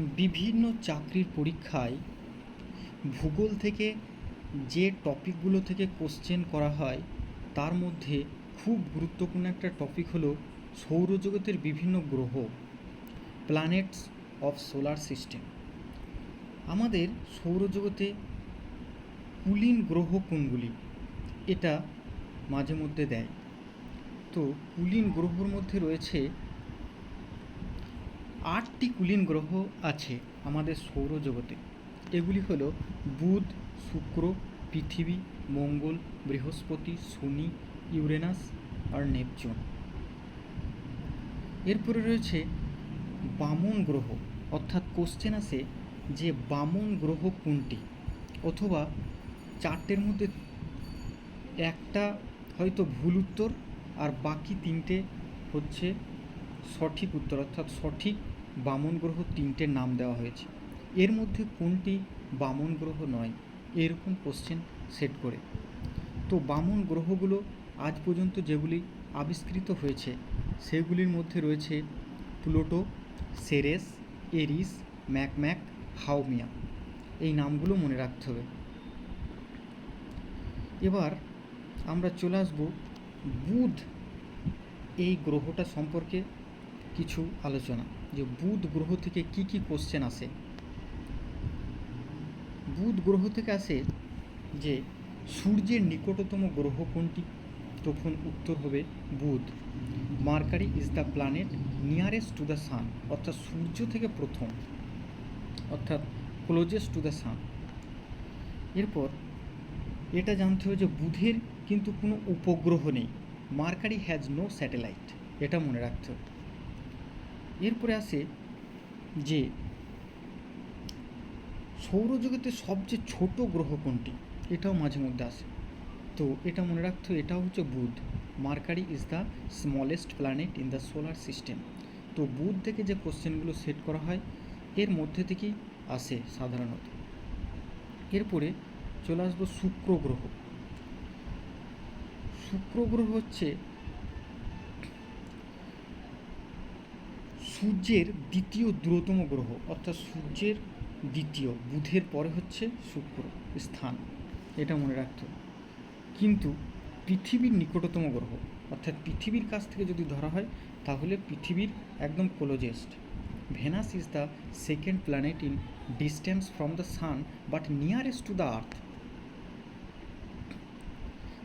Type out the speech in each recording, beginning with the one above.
বিভিন্ন চাকরির পরীক্ষায় ভূগোল থেকে যে টপিকগুলো থেকে কোশ্চেন করা হয়, তার মধ্যে খুব গুরুত্বপূর্ণ একটা টপিক হলো সৌরজগতের বিভিন্ন গ্রহ প্ল্যানেটস অফ সোলার সিস্টেম আমাদের সৌরজগতে কুলীন গ্রহ কোনগুলি? এটা মাঝে মধ্যে দেয়। তো কুলীন গ্রহর মধ্যে রয়েছে আটটি কুলীন গ্রহ আছে আমাদের সৌরজগতে। এগুলি হলো বুধ, শুক্র, পৃথিবী, মঙ্গল, বৃহস্পতি, শনি, ইউরেনাস আর নেপচুন। এরপরে রয়েছে বামন গ্রহ, অর্থাৎ কোশ্চেন আসে যে বামন গ্রহ কোনটি? অথবা চারটের মধ্যে একটা হয়তো ভুল উত্তর আর বাকি তিনটে হচ্ছে সঠিক উত্তর, অর্থাৎ সঠিক বামন গ্রহ তিনটের নাম দেওয়া হয়েছে। এর মধ্যে কোনটি বামন গ্রহ নয়, এরকম কোশ্চেন সেট করে। তো বামন গ্রহগুলো আজ পর্যন্ত যেগুলি আবিষ্কৃত হয়েছে, সেগুলির মধ্যে রয়েছে প্লুটো, সেরেস, এরিস ম্যাকম্যাক হাউমিয়া। এই নামগুলো মনে রাখতে হবে। এবার আমরা চলে আসব বুধ এই গ্রহটা সম্পর্কে কিছু আলোচনা। যে বুধ গ্রহ থেকে কি কি কোশ্চেন আসে? বুধ গ্রহ থেকে আসে যে সূর্যের নিকটতম গ্রহ কোনটি? তখন উত্তর হবে বুধ। Mercury is the planet nearest to the sun, অর্থাৎ সূর্য থেকে প্রথম, অর্থাৎ ক্লোজেস্ট টু দ্য সান। এরপর এটা জানতে হবে যে বুধের কিন্তু কোনো উপগ্রহ নেই। মার্কারি হ্যাজ নো স্যাটেলাইট, এটা মনে রাখতে হবে। এরপরে আসে যে সৌরজগতের সবচেয়ে ছোট গ্রহ কোনটি? এটাও মাঝে মধ্যে আসে। তো এটা মনে রাখতে হবে এটাও হচ্ছে বুধ। Mercury is the smallest planet in the solar system তো বুধ থেকে যে কোশ্চেনগুলো সেট করা হয়, এর মধ্যে থেকেই আসে সাধারণত। এরপরে চলে আসব শুক্র গ্রহ। শুক্র গ্রহ হচ্ছে সূর্যের দ্বিতীয় দ্রুততম গ্রহ, অর্থাৎ সূর্যের দ্বিতীয়, বুধের পরে হচ্ছে শুক্র স্থান। এটা মনে রাখতে হবে। কিন্তু পৃথিবীর নিকটতম গ্রহ, অর্থাৎ পৃথিবীর কাছ থেকে যদি ধরা হয়, তাহলে পৃথিবীর একদম closest Venus is the second planet in distance from the sun but nearest to the earth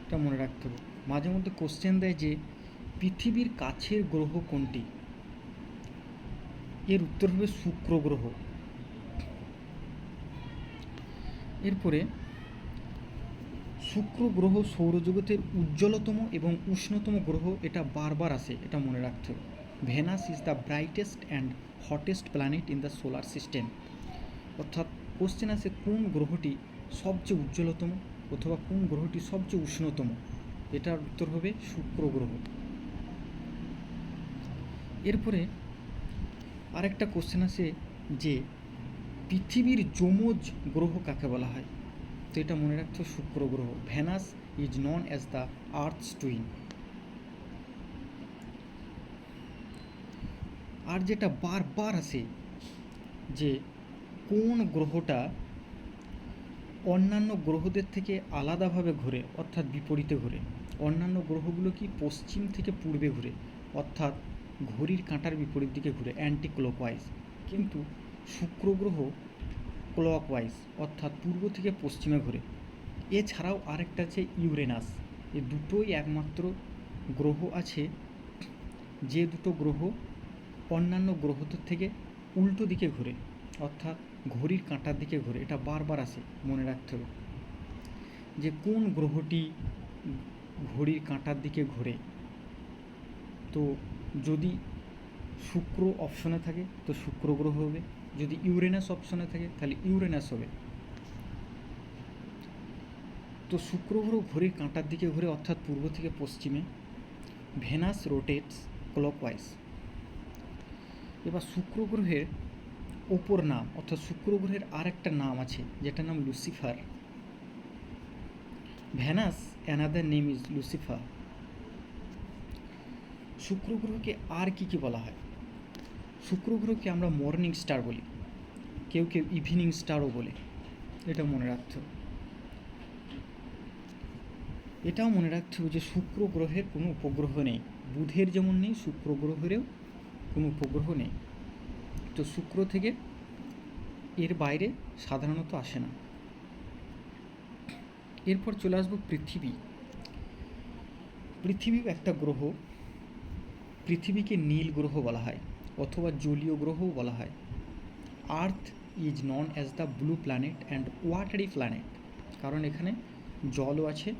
এটা মনে রাখতে হবে। মাঝে মধ্যে কোশ্চেন দেয় যে, পৃথিবীর কাছের গ্রহ কোনটি? এর উত্তর হবে শুক্র গ্রহ। এরপরে, শুক্র গ্রহ সৌরজগতের উজ্জ্বলতম এবং উষ্ণতম গ্রহ এটা বারবার আসে, এটা মনে রাখতে হবে। Venus is the brightest and hottest planet in the solar system অর্থাৎ কোশ্চেন আসে কোন গ্রহটি সবচেয়ে উজ্জ্বলতম অথবা কোন গ্রহটি সবচেয়ে উষ্ণতম? এটার উত্তর হবে শুক্র গ্রহ। এরপরে আরেকটা কোশ্চেন আছে যে পৃথিবীর যমজ গ্রহ কাকে বলা হয়? তো এটা মনে হবে শুক্র গ্রহ। Venus is known as the earth's twin আর যেটা বারবার আসে যে কোন গ্রহটা অন্যান্য গ্রহদের থেকে আলাদাভাবে ঘোরে, অর্থাৎ বিপরীতে ঘোরে। অন্যান্য গ্রহগুলো কি পশ্চিম থেকে পূর্বে ঘুরে, অর্থাৎ ঘড়ির কাঁটার বিপরীত দিকে ঘুরে অ্যান্টি ক্লকওয়াইজ কিন্তু শুক্র গ্রহ ক্লকওয়াইজ অর্থাৎ পূর্ব থেকে পশ্চিমে ঘুরে। এছাড়াও আরেকটা আছে ইউরেনাস। এ দুটোই একমাত্র গ্রহ আছে। যে দুটো গ্রহ অন্যান্য গ্রহদের থেকে উল্টো দিকে ঘুরে, অর্থাৎ ঘড়ির কাঁটার দিকে ঘুরে। এটা বারবার আসে, মনে রাখতে হবে। যে কোন গ্রহটি ঘড়ির কাঁটার দিকে ঘোরে, তো যদি শুক্র অপশনে থাকে, তো শুক্র গ্রহ হবে। যদি ইউরেনাস অপশনে থাকে, তাহলে ইউরেনাস হবে। তো শুক্র গ্রহ ঘড়ির কাঁটার দিকে ঘুরে, অর্থাৎ পূর্ব থেকে পশ্চিমে, ভেনাস রোটেটস ক্লকওয়াইজ। এবার শুক্র গ্রহের অপর নাম, অর্থাৎ শুক্র গ্রহের আরেকটা নাম আছে, যেটার নাম Lucifer. Venus another name is Lucifer শুক্র গ্রহকে আর কি কি বলা হয়? শুক্র গ্রহকে আমরা মর্নিং স্টার বলি। কেউ কেউ ইভিনিং স্টারও বলে। এটা মনে রাখতে এটাও মনে রাখতে হবে যে শুক্র গ্রহের কোনো উপগ্রহ নেই। বুধের যেমন নেই শুক্র গ্রহেরও কোনো উপগ্রহ নেই। তো শুক্র থেকে এর বাইরে সাধারণত আসে না। এরপর চলে আসব পৃথিবী। পৃথিবী একটা গ্রহ। পৃথিবীকে নীল গ্রহ বলা হয় অথবা জলীয় গ্রহও বলা হয়। Earth is known as the blue planet and watery planet কারণ এখানে জলও আছে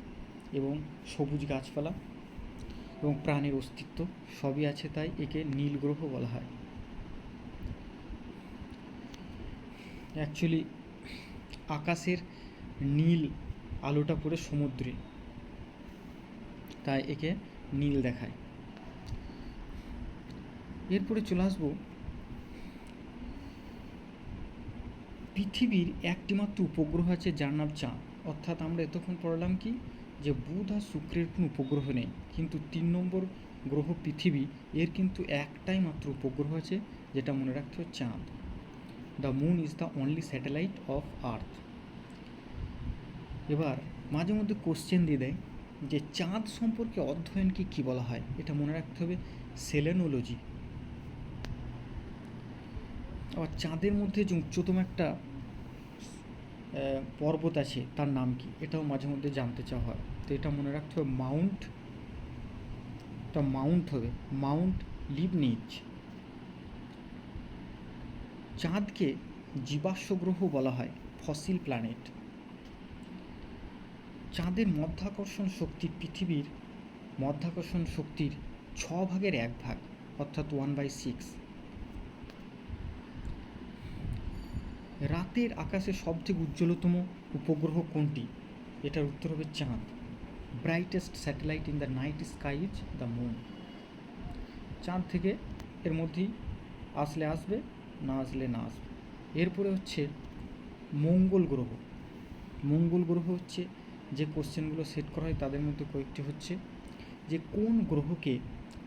এবং সবুজ গাছপালা এবং প্রাণের অস্তিত্ব সবই আছে, তাই একে নীল গ্রহ বলা হয়। অ্যাকচুয়ালি আকাশের নীল আলোটা পড়ে সমুদ্রে, তাই একে নীল দেখায়। এরপরে চলে আসব। পৃথিবীর একটিমাত্র উপগ্রহ আছে যার নাম চাঁদ। অর্থাৎ আমরা এতক্ষণ পড়লাম কি? যে বুধ আর শুক্রের কোনো উপগ্রহ নেই। কিন্তু তিন নম্বর গ্রহ পৃথিবী, এর কিন্তু একটাই মাত্র উপগ্রহ আছে, যেটা মনে রাখতে হবে চাঁদ। The moon is the only satellite of earth এবার মাঝে মধ্যে কোশ্চেন দিয়ে দেয় যে চাঁদ সম্পর্কে অধ্যয়নকে কী বলা হয়? এটা মনে রাখতে হবে সেলেনোলজি। আবার চাঁদের মধ্যে যে উচ্চতম একটা পর্বত আছে, তার নাম কি? এটাও মাঝে মধ্যে জানতে চাওয়া হয়। তো এটা মনে রাখতে হবে, মাউন্ট, এটা মাউন্ট হবে, মাউন্ট লিবনিচ চাঁদকে জীবাশ্ম গ্রহ বলা হয়, ফসিল প্ল্যানেট। চাঁদের মধ্যাকর্ষণ শক্তি পৃথিবীর মধ্যাকর্ষণ শক্তির ছ ভাগের এক ভাগ, অর্থাৎ ওয়ান বাই সিক্স। রাতের আকাশে সবথেকে উজ্জ্বলতম উপগ্রহ কোনটি? এটার উত্তর হবে চাঁদ। Brightest satellite in the night sky is the moon চাঁদ থেকে এর মধ্যেই আসলে আসবে, না আসলে না আসবে। এরপরে হচ্ছে মঙ্গল গ্রহ। মঙ্গল গ্রহ হচ্ছে যে কোশ্চেনগুলো সেট করা হয়, তাদের মধ্যে কয়েকটি হচ্ছে যে কোন গ্রহকে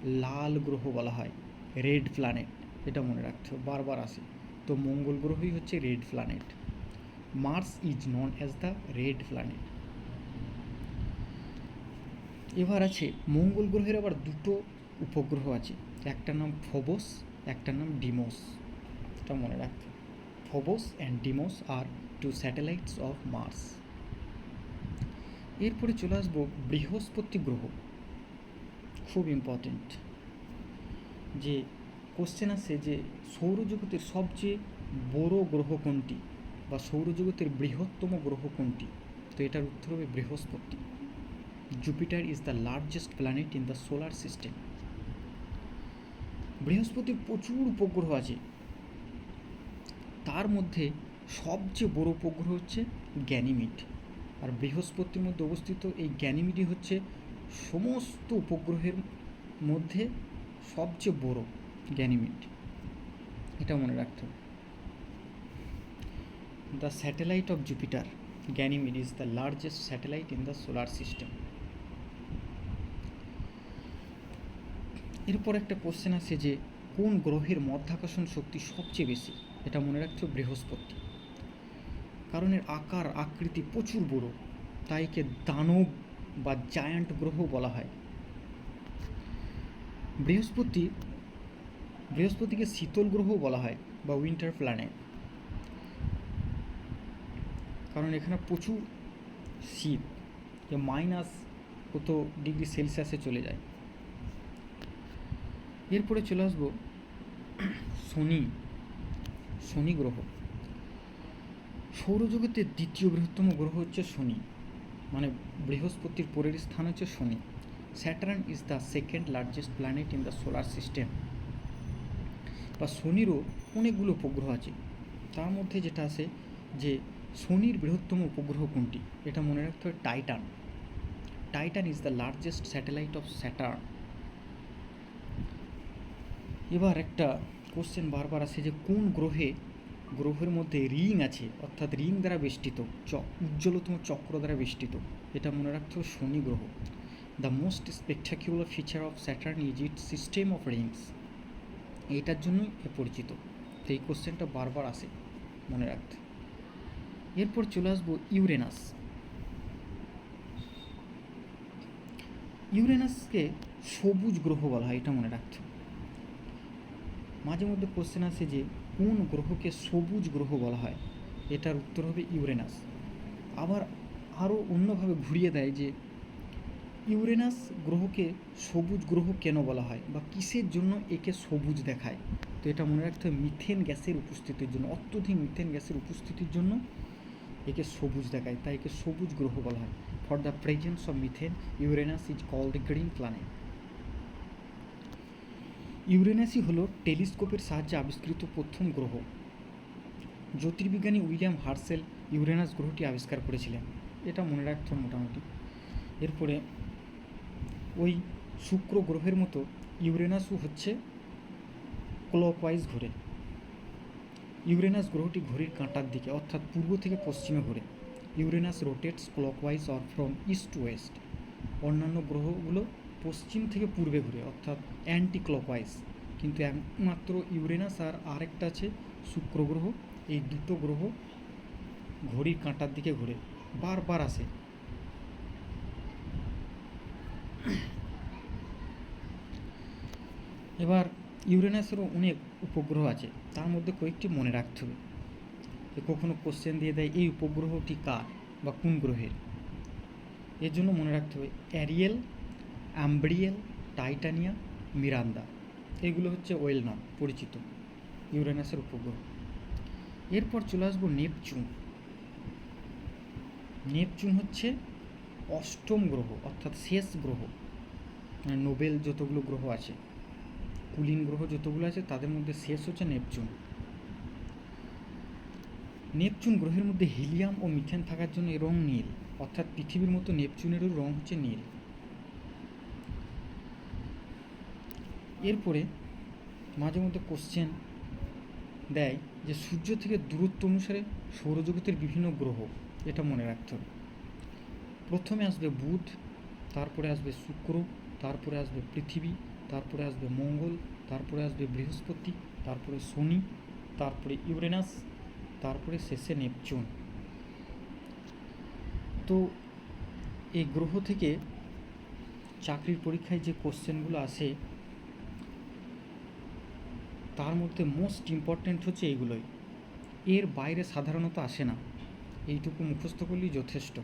লাল গ্রহ বলা হয়? রেড প্ল্যানেট এটা মনে রাখতে হবে, বারবার আসে। তো মঙ্গল গ্রহই হচ্ছে red planet. Mars is known as the red planet. এবার আছে, মঙ্গল গ্রহের আবার দুটো উপগ্রহ আছে। একটার নাম ফোবোস একটার নাম ডিমোস। এটা মনে রাখতে। Phobos and Deimos are two satellites of Mars এরপরে চলে আসব বৃহস্পতি গ্রহ। খুব ইম্পর্টেন্ট যে কোশ্চেন আছে যে সৌরজগতের সবচেয়ে বড় গ্রহ কোনটি? বা সৌরজগতের বৃহত্তম গ্রহ কোনটি? তো এটার উত্তর হবে বৃহস্পতি। Jupiter is the largest planet in the solar system বৃহস্পতির প্রচুর উপগ্রহ আছে। তার মধ্যে সবচেয়ে বড় উপগ্রহ হচ্ছে গ্যানিমিড আর বৃহস্পতির মধ্যে অবস্থিত এই গ্যানিমিডই হচ্ছে সমস্ত উপগ্রহের মধ্যে সবচেয়ে বড়। গ্যানিমিড এটা মনে রাখতে হবে। The satellite of Jupiter Ganymede is the largest satellite in the solar system এরপর একটা কোশ্চেন আছে যে, কোন গ্রহের মধ্যাকর্ষণ শক্তি সবচেয়ে বেশি? এটা মনে হবে বৃহস্পতি। কারণ এর আকার, আকৃতি প্রচুর বড়। তাই একে দানব বা জায়ান্ট গ্রহ বলা হয়। বৃহস্পতি বৃহস্পতিকে শীতল গ্রহ বলা হয় বা উইন্টার প্ল্যানেট কারণ এখানে প্রচুর শীত, যে মাইনাস কত ডিগ্রি সেলসিয়াসে চলে যায়। এরপরে চলে আসব শনি শনি গ্রহ। সৌরজগতের দ্বিতীয় বৃহত্তম গ্রহ হচ্ছে শনি মানে বৃহস্পতির পরের স্থান হচ্ছে শনি। Saturn is the second largest planet in the solar system বা শনিরও অনেকগুলো উপগ্রহ আছে। তার মধ্যে যেটা আছে যে শনির বৃহত্তম উপগ্রহ কোনটি? এটা মনে রাখতে হবে Titan. Titan is the largest satellite of Saturn এবার একটা কোশ্চেন বারবার আসে যে কোন গ্রহে, গ্রহের মধ্যে রিং আছে? অর্থাৎ রিং দ্বারা বেষ্টিত, চ, উজ্জ্বলতম চক্র দ্বারা বেষ্টিত। এটা মনে রাখতে হবে শনি গ্রহ। The most spectacular feature of Saturn is its system of rings এইটার জন্যই এ পরিচিত। এই কোশ্চেনটা বারবার আসে, মনে রাখতে। এরপর চলে আসব ইউরেনাস। ইউরেনাসকে সবুজ গ্রহ বলা হয়, এটা মনে রাখতে। মাঝে মধ্যে কোশ্চেন আসে যে, কোন গ্রহকে সবুজ গ্রহ বলা হয়? এটার উত্তর হবে ইউরেনাস। আবার আরও অন্যভাবে ঘুরিয়ে দেয় যে ইউরেনাস গ্রহকে সবুজ গ্রহ কেন বলা হয় বা কিসের জন্য একে সবুজ দেখায়? তো এটা মনে রাখতে হবে, মিথেন গ্যাসের উপস্থিতির জন্য, অত্যধিক মিথেন গ্যাসের উপস্থিতির জন্য একে সবুজ দেখায়, তাই একে সবুজ গ্রহ বলা হয়। For the presence of methane Uranus is call the green planet ইউরেনাসই হলো টেলিস্কোপের সাহায্যে আবিষ্কৃত প্রথম গ্রহ। জ্যোতির্বিজ্ঞানী উইলিয়াম হার্সেল ইউরেনাস গ্রহটি আবিষ্কার করেছিলেন। এটা মনে রাখতে মোটামুটি। এরপরে ওই শুক্র গ্রহের মতো ইউরেনাসও হচ্ছে ক্লকওয়াইজ ঘোরে। ইউরেনাস গ্রহটি ঘড়ির কাঁটার দিকে, অর্থাৎ পূর্ব থেকে পশ্চিমে ঘোরে। Uranus rotates clockwise or from east to west. অন্যান্য গ্রহগুলো পশ্চিম থেকে পূর্বে ঘুরে, অর্থাৎ অ্যান্টি ক্লকওয়াইজ কিন্তু একমাত্র ইউরেনাস আর আরেকটা আছে শুক্র গ্রহ। এই দুটো গ্রহ ঘড়ির কাঁটার দিকে ঘুরে, বারবার আসে। এবার ইউরেনাসেরও অনেক উপগ্রহ আছে, তার মধ্যে কয়েকটি মনে রাখতে হবে। যে কখনো কোশ্চেন দিয়ে দেয়, এই উপগ্রহটি কার বা কোন গ্রহের? এর জন্য মনে রাখতে হবে, অ্যারিয়েল, অ্যাম্ব্রিয়েল, টাইটানিয়া মিরান্দা এগুলো হচ্ছে ওয়েল নন পরিচিত ইউরেনাসের উপগ্রহ। এরপর চলে আসব নেপচুন। নেপচুন হচ্ছে অষ্টম গ্রহ, অর্থাৎ শেষ গ্রহ মানে নোবেল যতগুলো গ্রহ আছে, কুলিন গ্রহ যতগুলো আছে, তাদের মধ্যে শেষ হচ্ছে নেপচুন। নেপচুন গ্রহের মধ্যে হিলিয়াম ও মিথেন থাকার জন্য রং নীল, অর্থাৎ পৃথিবীর মতো নেপচুনেরও রং হচ্ছে নীল। এরপরে মাঝে মধ্যে কোশ্চেন দেয় যে সূর্য থেকে দূরত্ব অনুসারে সৌরজগতের বিভিন্ন গ্রহ, এটা মনে রাখতে হবে। প্রথমে আসবে বুধ, তারপরে আসবে শুক্র, তারপরে আসবে পৃথিবী, তারপরে আসবে মঙ্গল, তারপরে আসবে বৃহস্পতি, তারপরে শনি, তারপরে ইউরেনাস, তারপরে শেষে নেপচুন। তো এই গ্রহ থেকে চাকরির পরীক্ষায় যে কোশ্চেনগুলো আসে, তার মধ্যে মোস্ট ইম্পর্ট্যান্ট হচ্ছে এইগুলোই এর বাইরে সাধারণত আসে না। এইটুকু মুখস্থ করলেই যথেষ্ট।